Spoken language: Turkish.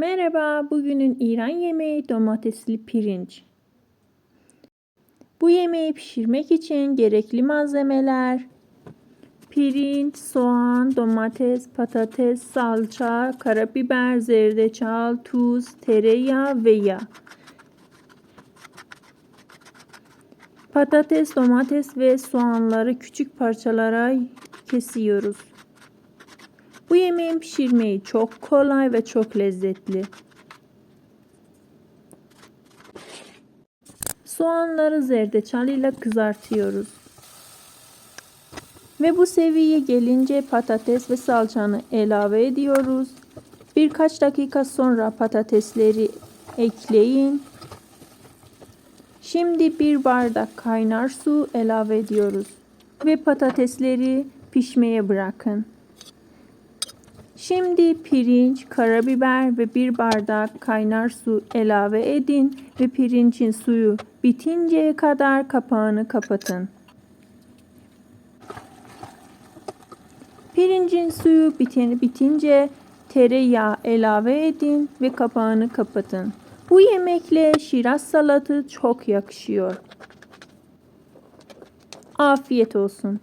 Merhaba, bugünün İran yemeği domatesli pirinç. Bu yemeği pişirmek için gerekli malzemeler pirinç, soğan, domates, patates, salça, karabiber, zerdeçal, tuz, tereyağı ve yağ. Patates, domates ve soğanları küçük parçalara kesiyoruz. Bu yemeğin pişirmeyi çok kolay ve çok lezzetli. Soğanları zerdeçal ile kızartıyoruz. Ve bu seviyeye gelince patates ve salçanı ilave ediyoruz. Birkaç dakika sonra patatesleri ekleyin. Şimdi bir bardak kaynar su ilave ediyoruz ve patatesleri pişmeye bırakın. Şimdi pirinç, karabiber ve bir bardak kaynar su ilave edin ve pirincin suyu bitinceye kadar kapağını kapatın. Pirincin suyu biteni bitince tereyağı ilave edin ve kapağını kapatın. Bu yemekle şiraz salatı çok yakışıyor. Afiyet olsun.